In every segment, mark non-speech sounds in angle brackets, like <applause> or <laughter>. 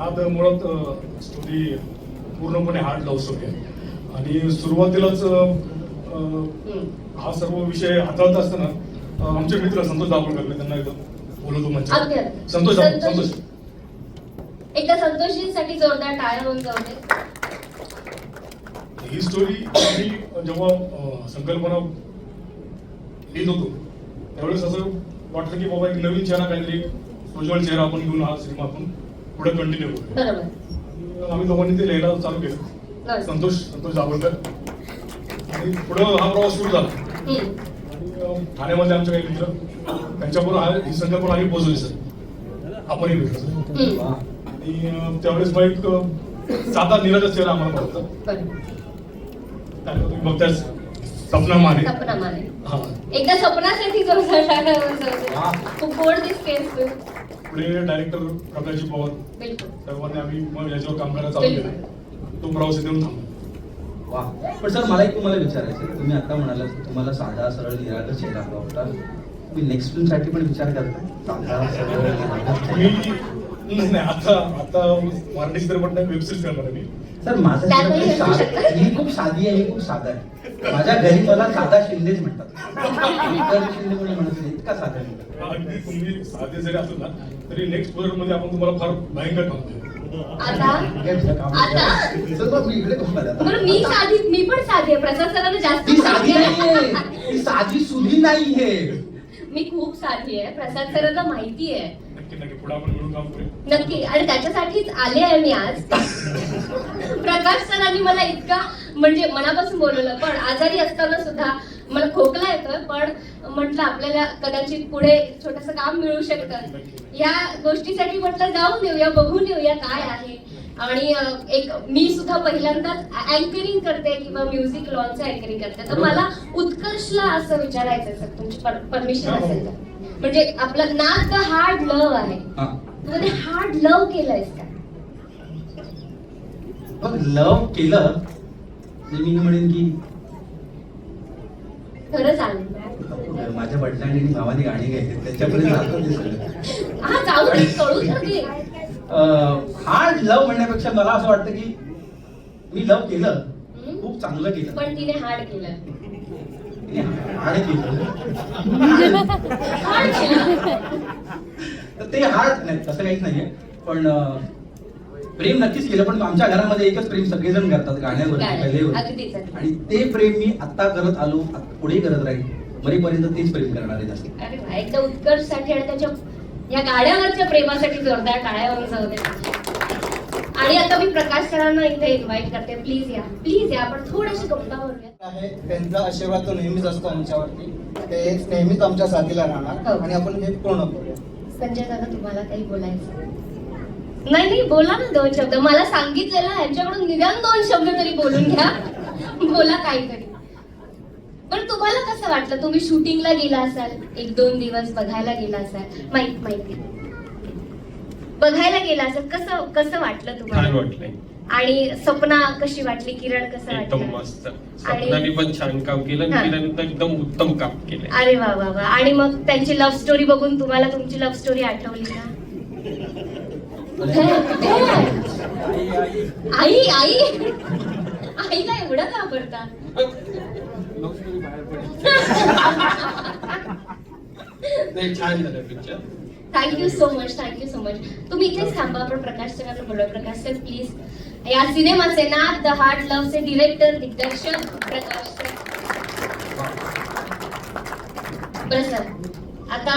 नाद मुळात स्टोरी पूर्णपणे हार्ड लव्ह स्टोरी आहे. आणि सुरुवातीलाच हा सर्व विषय हाताळत असताना आमचे मित्र संतोष दाभोळकर त्यांना एकदा बोलवतो अगदी म्हणजे. संतोष संतोष. एकदा संतोषींसाठी जोरदार टाळ्या होऊन जाऊ दे. ही स्टोरी मी जेव्हा संकल्पना लिहित होतो त्यावेळेस असं वाटलं की बाबा एक नवीन चेहरा काहीतरी उज्ज्वल चेहरा आपण घेऊन हा सिनेमा आपण पुढे कंटिन्यू करू. आम्ही दोघांनी ते लिहायला चालू केलं. संतोष संतोष दाभोळकर आणि पुढं हा प्रवास सुरू झाला. ठाण्यामध्ये आमचे काही मित्र त्यांच्याबरोबर हा- संकल्पना आम्ही पोहोचवली सर. आपणही भेटलो सर. आणि त्यावेळेस मग एक अं, साधा निराचा चेहरा आम्हाला बघतो तुम्ही बघताच सपना माने. सपना माने. हा. एकदा स्वप्नासाठी जोरदार खूप गोड दिसतेस तू. पुढे डायरेक्टर प्रकाशजी पवार. बिलकुल. सर्वांनी आम्ही मग याच्यावर काम करायला चालू केलं. तो प्रवास येऊन थांबला. वा. पण सर मला एक तुम्हाला विचारायचं आहे. तुम्ही आता म्हणालात की तुम्हाला साधा सरळ निरागस चेहरा हवा होता. तुम्ही नेक्स्ट फिल्मसाठी पण विचार करता? साधा सरळ निरागस मी चेहरा. नाही नाही, आता आता मराठी चित्रपट नाही वेब सिरीज करणार आहे मी. सर माझा. ही खूप साधी आहे. ही खूप साधा आहे माझ्या घरी मला साधा शिंदेच म्हणतात. इतर शिंदे कोणी म्हणत नाही इतका साधा. अगदी तुम्ही साधे जरी ना तरी नेक्स्ट प्रोजेक्टमध्ये आपण तुम्हाला फार भयंकर मग मी पण साधी आहे. प्रसाद सरांना जास्त साधी. नाहीये. ती साधी सुधी नाहीये. मी खूप साधी आहे. प्रसाद सरांना माहिती आहे. नक्की आणि त्याच्यासाठीच आले आहे मी आज. प्रकाश सरांनी मला इतका म्हणजे मनापासून बोलवलं. पण आजारी असताना सुद्धा मला खोकला येतोय. पण म्हटलं आपल्याला कदाचित पुढे छोटस काम मिळू शकतं. या गोष्टीसाठी म्हटलं जाऊन येऊया बघून येऊया काय आहे. आणि एक मी सुद्धा पहिल्यांदाच अँकरिंग करते किंवा म्युझिक लॉनचं अँकरिंग करते. तर मला उत्कर्षला असं विचारायचं सर. तुमची परमिशन असेल तर. म्हणजे आपलं नाद द हार्ड लव्ह आहे. हा. तू हार्ड लव्ह केलंयस का? बघ लव केलं तर मी म्हणेन की खरं सांग माझ्या वडिलांनी आणि भावाने गाणी गायली तर हार्ड लव म्हणण्यापेक्षा मला असं वाटतं की मी लव केलं? खूप चांगलं केलं. पण तिने हार्ड केलं. तिने हार्ड केलं हार्ड <laughs> केलं. तर ते हार्ड नाही तसं काहीच नाहीये. पण प्रेम नक्कीच केलं पण आमच्या घरामध्ये एकच प्रेम सगळेजण करतात गाण्यावरती गाण्यावर. आणि ते प्रेम मी आता करत आलो पुढे करत राहील मरेपर्यंत तेच प्रेम करणार आहे जास्त एकदा उत्कर्षसाठी आणि त्याच्या या गाड्यावरच्या प्रेमासाठी जोरदार टाळ्या होऊन जाऊ आणि आता मी प्रकाश सरांना इथे इन्व्हाइट करते. प्लीज या. प्लीज या. आपण थोडेसे गप्पा आहे. त्यांचा आशीर्वाद तो नेहमीच असतो आमच्यावरती. ते नेहमीच आमच्या साथीला राहणार. आणि आपण हे पूर्ण करूया. संजय दादा तुम्हाला काही बोलायचं नाही नाही बोला ना दोन शब्द. मला सांगितलेलं ह्यांच्याकडून निदान दोन शब्द तरी बोलून घ्या. बोला काहीतरी. पण तुम्हाला कसं वाटलं? तुम्ही शूटिंगला गेला असाल. एक दोन दिवस बघायला गेला असाल. माहीत माहिती बघायला गेला असाल कसं कसं वाटलं छान तुम्हाला वाटलंय आणि सपना कशी वाटली? किरण कसं एकदम वाटलं मस्त स्वप्नाने पण छान काम केलं हा. आणि पण एकदम उत्तम काम केलंय अरे वा वा वा. आणि मग त्यांची लव्ह स्टोरी बघून तुम्हाला तुमची लव्ह स्टोरी आठवली का? आई आई. आईला एवढं घाबरता. <laughs> नाही छान झालं picture thank you so much thank you so much तुम्ही इथेच थांबा आपण प्रकाश सरांना बोलूया. प्रकाश सर प्लीज या सिनेमाचे नाद द हार्ट लव्हचे डिरेक्टर दिग्दर्शक प्रकाश सर. बरं सर आता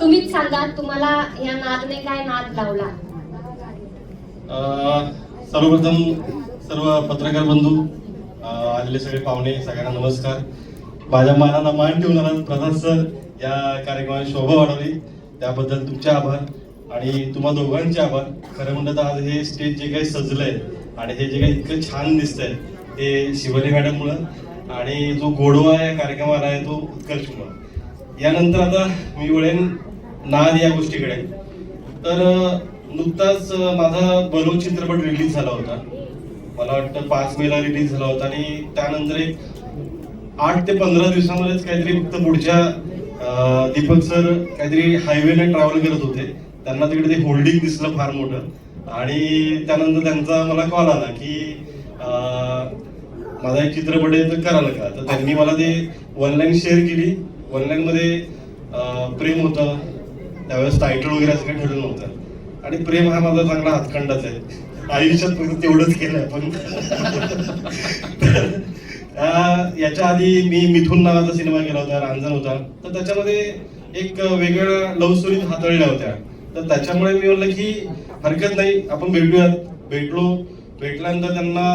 तुम्हीच सांगा तुम्हाला या नादने काय नाद लावला? सर्वप्रथम सर्व पत्रकार बंधू आलेले सगळे पाहुणे सगळ्यांना नमस्कार. माझ्या मानाला मान आला प्रसाद सर या कार्यक्रमाने शोभा वाढवली. त्याबद्दल तुमचे आभार आणि तुम्हा दोघांचे आभार. खरं म्हणलं तर आज हे स्टेज जे काही सजलंय आणि हे जे काही इतकं छान दिसतंय ते शिवली मॅडममुळं आणि जो गोडवा या कार्यक्रमाला आहे तो उत्कर्षमुळं. यानंतर आता मी वळेन नाद या गोष्टीकडे. तर नुकताच माझा बलो चित्रपट रिलीज झाला होता. मला वाटतं पाच मेला रिलीज झाला होता आणि त्यानंतर एक आठ ते पंधरा दिवसामध्येच काहीतरी फक्त पुढच्या दीपक सर काहीतरी हायवेने ट्रॅव्हल करत होते. त्यांना तिकडे ते होल्डिंग दिसलं फार मोठं. आणि त्यानंतर त्यांचा मला कॉल आला की माझा एक चित्रपट आहे तर कराल का तर त्यांनी मला ते वन लाईन शेअर केली. वन प्रेम होतं. त्यावेळेस टायटल वगैरे असं काही ठरलं नव्हतं. आणि प्रेम हा माझा चांगला हातखंडाच आहे. आयुष्यात फक्त तेवढंच केलंय पण <laughs> याच्या आधी मी मिथून नावाचा सिनेमा केला होता रांजण होता. तर त्याच्यामध्ये एक वेगळ्या लव्ह स्टोरी हाताळल्या होत्या. तर त्याच्यामुळे मी म्हणलं की हरकत नाही आपण भेटूयात. भेटलो. भेटल्यानंतर त्यांना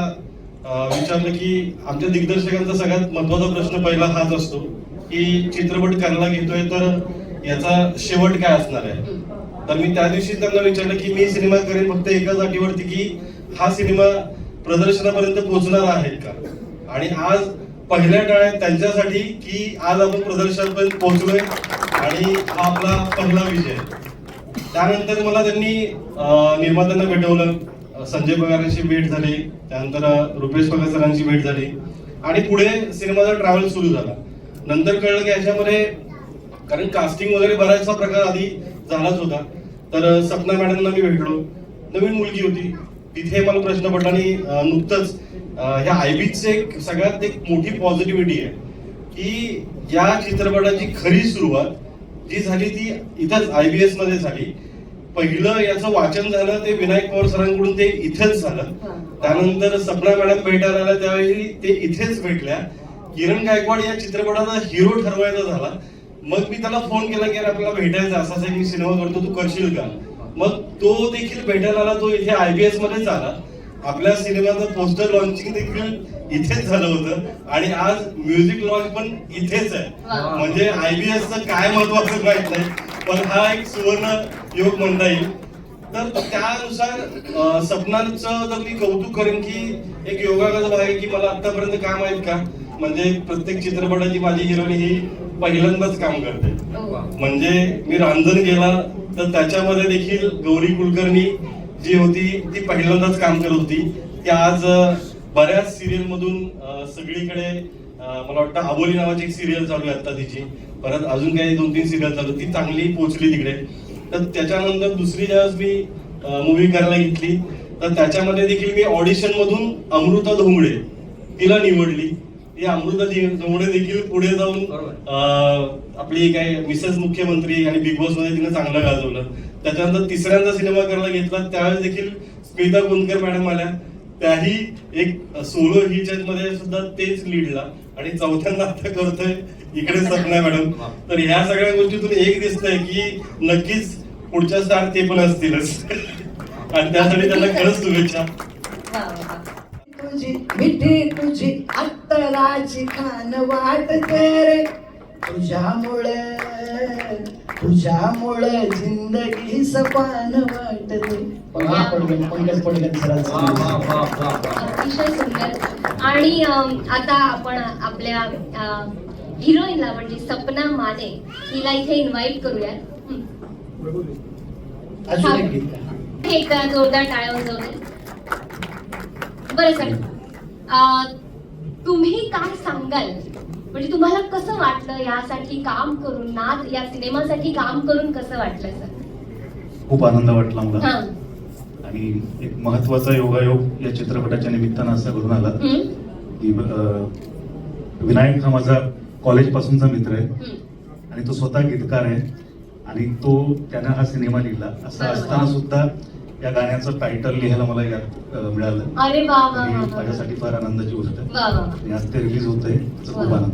विचारलं की आमच्या दिग्दर्शकांचा सगळ्यात महत्त्वाचा प्रश्न पहिला हाच असतो की चित्रपट करायला घेतोय तर याचा शेवट काय असणार आहे? तर मी त्या दिवशी त्यांना विचारलं की मी सिनेमा करेन फक्त एकाच अटीवरती की हा सिनेमा प्रदर्शनापर्यंत पोहोचणार आहे का? आणि आज पहिल्या टाळ्यात त्यांच्यासाठी की आज आपण प्रदर्शनापर्यंत पोहोचलोय आणि हा आपला पहिला विजय. त्यानंतर मला त्यांनी निर्मात्यांना भेटवलं. संजय पगारांची भेट झाली. त्यानंतर रुपेश पगार सरांची भेट झाली. आणि पुढे सिनेमाचा ट्रॅव्हल सुरू झाला. नंतर कळलं की याच्यामध्ये कारण कास्टिंग वगैरे बराचसा प्रकार आधी झालाच होता. तर सपना मॅडमना मी भेटलो. नवीन मुलगी होती. तिथे मला प्रश्न पडला आणि नुकतंच ह्या आयबीचे एक सगळ्यात एक मोठी पॉझिटिव्हिटी आहे की या चित्रपटाची खरी सुरुवात जी झाली ती इथंच आयबीएसमध्ये झाली. पहिलं याचं वाचन झालं ते विनायक पवार सरांकडून ते इथेच झालं. त्यानंतर सपना मॅडम भेटायला आल्या त्यावेळी ते इथेच भेटल्या. किरण गायकवाड या चित्रपटाचा हिरो ठरवायचा झाला. मग मी त्याला फोन केला की आपल्याला भेटायचं असा एक मी सिनेमा करतो तू करशील का? मग तो देखील भेटायला आला तो इथे आयबीएस मध्येच आला. आपल्या सिनेमाचं पोस्टर लॉन्चिंग देखील इथेच झालं होतं. आणि आज म्युझिक लॉन्च पण इथेच आहे. म्हणजे आयबीएस काय महत्वाचं माहीत नाही पण हा एक सुवर्ण योग म्हणता येईल. तर त्यानुसार सपनांचं तर मी कौतुक करेन की एक योगाचा भाग आहे की मला आतापर्यंत काम आहेत का? म्हणजे प्रत्येक चित्रपटाची माझी हिरोईन ही पहिल्यांदाच काम करते. म्हणजे मी रांजण गेला तर त्याच्यामध्ये देखील गौरी कुलकर्णी जी होती ती पहिल्यांदाच काम करत होती. ती आज बऱ्याच सिरियल मधून सगळीकडे मला वाटतं आबोली नावाची एक सिरियल चालू आहे आता तिची. परत अजून काही दोन तीन सिरियल चालू ती चांगली पोहोचली तिकडे. तर त्याच्यानंतर दुसरी ज्यावेळेस मी मूवी करायला घेतली तर त्याच्यामध्ये देखील मी ऑडिशन मधून अमृता धोंगडे तिला निवडली. ती अमृता जी- धोंगडे देखील पुढे जाऊन आपली काय मिसेस मुख्यमंत्री आणि बिग बॉसमध्ये तिने चांगलं गाजवलं. त्याच्यानंतर तिसऱ्यांदा सिनेमा करायला घेतला त्यावेळेस देखील स्मिता गोंदकर मॅडम आल्या. त्याही एक सोलो हिच्यात मध्ये सुद्धा तेच लीडला आणि चौथ्यांदा आता करतोय इकडे सपना मॅडम. तर ह्या सगळ्या गोष्टीतून एक दिसतंय की नक्कीच पुढच्या स्टार ते पण असतीलच. <laughs> आणि त्यासाठी त्यांना खरंच शुभेच्छा. तुझी मिठी तुझी अत्तराची खान वाटते रे. तुझ्यामुळे तुझ्यामुळे जिंदगी सपान वाटते. पंकज. अतिशय सुंदर. आणि आता आपण आपल्या हिरोईनला म्हणजे सपना माने हिला इथे इन्व्हाइट करूया हं. एक जोरदार टाळ्या वाजवते बरं सर. तुम्ही काय सांगाल? म्हणजे तुम्हाला कसं वाटलं यासाठी काम करून नाद या सिनेमासाठी काम करून कसं वाटलं सर? खूप आनंद वाटला मला. आणि एक महत्त्वाचा योगायोग या चित्रपटाच्या निमित्तानं असा घडून आला? की विनायक हा माझा कॉलेज पासूनचा मित्र आहे. हं. आणि तो स्वतः गीतकार आहे. आणि तो त्यानं हा सिनेमा लिहिला. असं. असताना सुद्धा या गाण्याचं टायटल लिहायला मला यात मिळालं. अरे. माझ्यासाठी फार आनंदाची गोष्ट आहे. आज ते रिलीज होत आहे खूप. आनंद.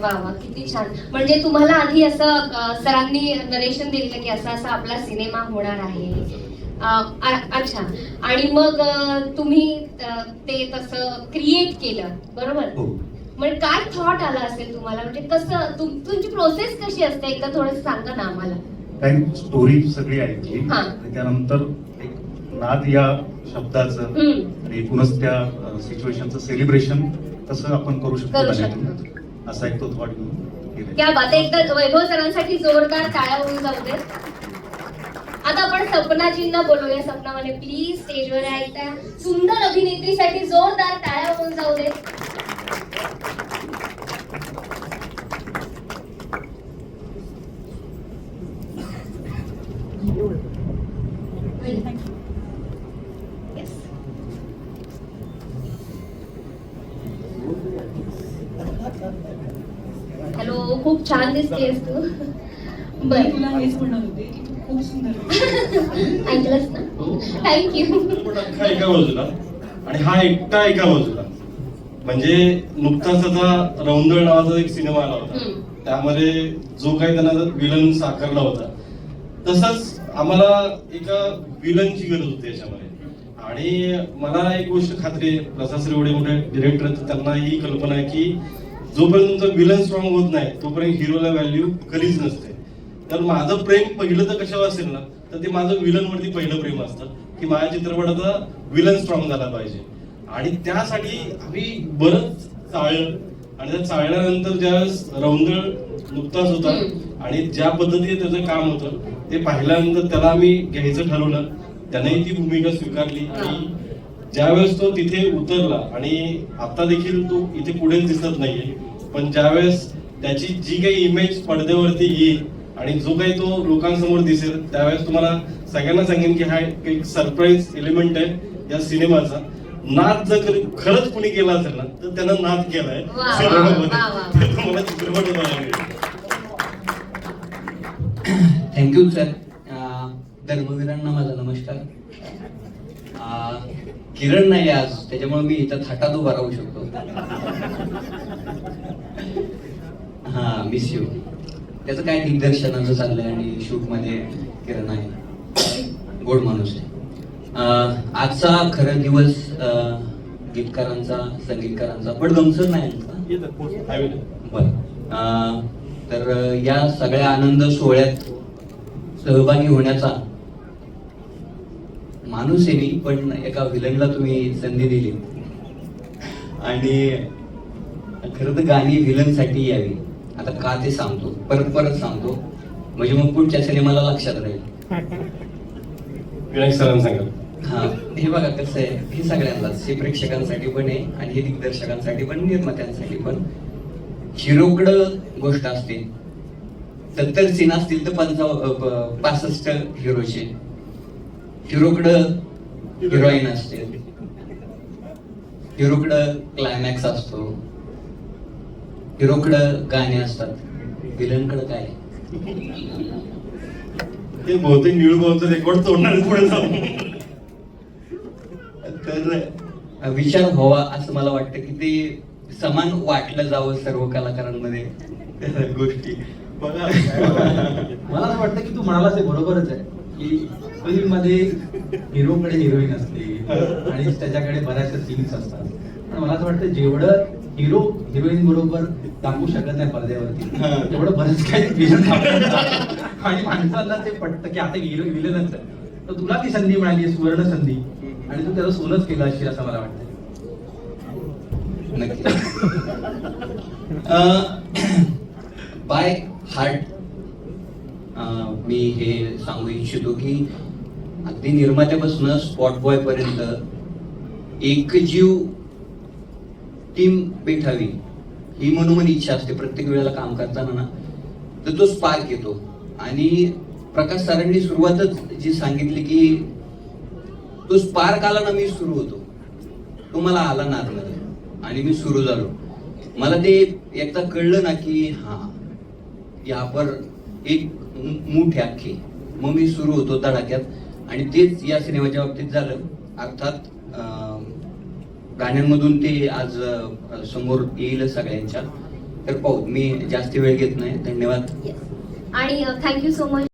वा वा. किती छान. म्हणजे तुम्हाला आधी असं सरांनी नरेशन दिलं की असा असा आपला सिनेमा होणार आहे. अच्छा. आणि मग तुम्ही ते तसं क्रिएट केलं. बरोबर? म्हणजे काय थॉट आला असेल तुम्हाला? म्हणजे कसं तुम- तुमची प्रोसेस कशी असते? एकदा थोडं सांगा ना आम्हाला. काही स्टोरी सगळी ऐकली. हा. त्यानंतर नाद या शब्दाचं. आणि एकूणच त्या सिच्युएशनचं सेलिब्रेशन कसं आपण करू शकतो. असा एक तो थॉट घेऊन. क्या बात एकदा वैभव सरांसाठी जोरदार टाळ्या होऊन जाऊ दे आता आपण सपनाजींना बोलूया सपना म्हणे प्लीज स्टेजवर या एकदा सुंदर अभिनेत्रीसाठी जोरदार टाळ्या होऊन जाऊ दे खूप छान दिसतेस तू. बर. तुला हेच म्हणत होते की तू खूप सुंदर <laughs> ऐकलंस ना? थँक्यू एका बाजूला. आणि हा एकटा एका बाजूला. म्हणजे नुकताच आता रौंदळ नावाचा एक सिनेमा आला होता. त्यामध्ये जो काही त्यांना विलन साकारला होता. तसंच आम्हाला एका विलनची गरज होती याच्यामध्ये. आणि मला एक गोष्ट खात्री आहे प्रसाद सर एवढे मोठे डिरेक्टर त्यांना ही कल्पना आहे की जोपर्यंत तुमचा विलन स्ट्रॉंग होत नाही तोपर्यंत हिरोला व्हॅल्यू कधीच नसते. तर माझं प्रेम पहिलं तर कशावर असेल ना तर ते माझं विलन वरती पहिलं प्रेम असतं की माझ्या चित्रपटाचा विलन स्ट्रॉंग झाला पाहिजे. आणि त्यासाठी आम्ही बरंच चाळलं आणि त्या चाळल्यानंतर ज्यावेळेस रौंदळ नुकताच होता आणि ज्या पद्धतीने त्याचं काम होतं ते पाहिल्यानंतर त्याला आम्ही घ्यायचं ठरवलं. त्यानेही ती भूमिका स्वीकारली आणि ज्यावेळेस तो तिथे उतरला आणि आता देखील तो इथे पुढेच दिसत नाहीये पण ज्यावेळेस त्याची जी काही इमेज पडद्यावरती येईल आणि जो काही तो लोकांसमोर दिसेल त्यावेळेस तुम्हाला सगळ्यांना सांगेन की हा एक सरप्राईज एलिमेंट आहे या सिनेमाचा. नाच जर खरंच कुणी केला असेल ना तर त्यानं नाच केलाय वा, वा, सिनेमामध्ये वा, वा. ते तुम्हाला चित्रपट थँक्यू सर धर्मवीरांना माझा नमस्कार. अं, किरण नाही आज त्याच्यामुळे मी इथं थाटात उभा राहू शकतो. हा मिस यू त्याचं काय दिग्दर्शनाचं चाललंय आणि शूटमध्ये किरण आहे. गोड माणूस आहे. आजचा खरं दिवस गीतकारांचा संगीतकारांचा पण गमसर नाही. बर. तर या सगळ्या आनंद सोहळ्यात सहभागी होण्याचा माणूस आहे मी पण एका विलनला तुम्ही संधी दिली. आणि खरं तर गाणी विलनसाठी यावी. आता का ते सांगतो परत परत सांगतो. म्हणजे मग पुढच्या सिनेमाला लक्षात राहील. सांगा. हा हे बघा कसं आहे. हे सगळ्यांनाच हे प्रेक्षकांसाठी पण आहे आणि हे दिग्दर्शकांसाठी पण निर्मात्यांसाठी पण. हिरोकडं गोष्ट असते. सत्तर सीन असतील तर पंचाव पासष्ट हिरोचे. हिरोकडं हिरोईन असते. हिरोकडं क्लायमॅक्स असतो. हिरोकडं गाणे असतात. विलनकडं काय? ते बहुतेक निळूभाऊचं रेकॉर्ड तोडणार पुढे जाऊन. तर विचार व्हावा असं मला वाटतं की ते समान वाटलं जावं सर्व कलाकारांमध्ये. <laughs> गोष्टी. बघा. <laughs> मला असं वाटतं की तू म्हणालास ते बरोबरच आहे. की फिल्ममध्ये हिरोकडे हिरोईन असते आणि त्याच्याकडे बऱ्याचशा सीन्स असतात. पण मला असं वाटतं जेवढं हिरो हिरोईन बरोबर दाखवू शकत नाही पडद्यावरती तेवढं बरंच काही विलन आणि माणसाला ते पटतं की आता हिरो विलनच आहे. तर तुला ती संधी मिळाली सुवर्ण संधी. आणि तू त्याला सोनच केलं असेल असं मला वाटतं नक्की. बाय हार्ट <clears throat> मी हे सांगू इच्छितो की अगदी निर्मात्यापासून स्पॉट बॉय पर्यंत एकजीव टीम पेठावी ही मनोमन इच्छा असते प्रत्येक वेळेला काम करताना ना. तर तो स्पार्क येतो. आणि प्रकाश सरांनी सुरुवातच जी सांगितली की तो स्पार्क आला ना मी सुरू होतो. तो मला आला ना आतमध्ये आणि मी सुरू झालो. मला ते एकदा कळलं ना की हा यापर एक मूठ आहे अख्खी मग मी सुरू होतो धडाक्यात. आणि तेच या सिनेमाच्या बाबतीत झालं. अर्थात गाण्यांमधून ते आज समोर येईल सगळ्यांच्या. तर पाहू मी जास्त वेळ घेत नाही. धन्यवाद. आणि थँक्यू सो मच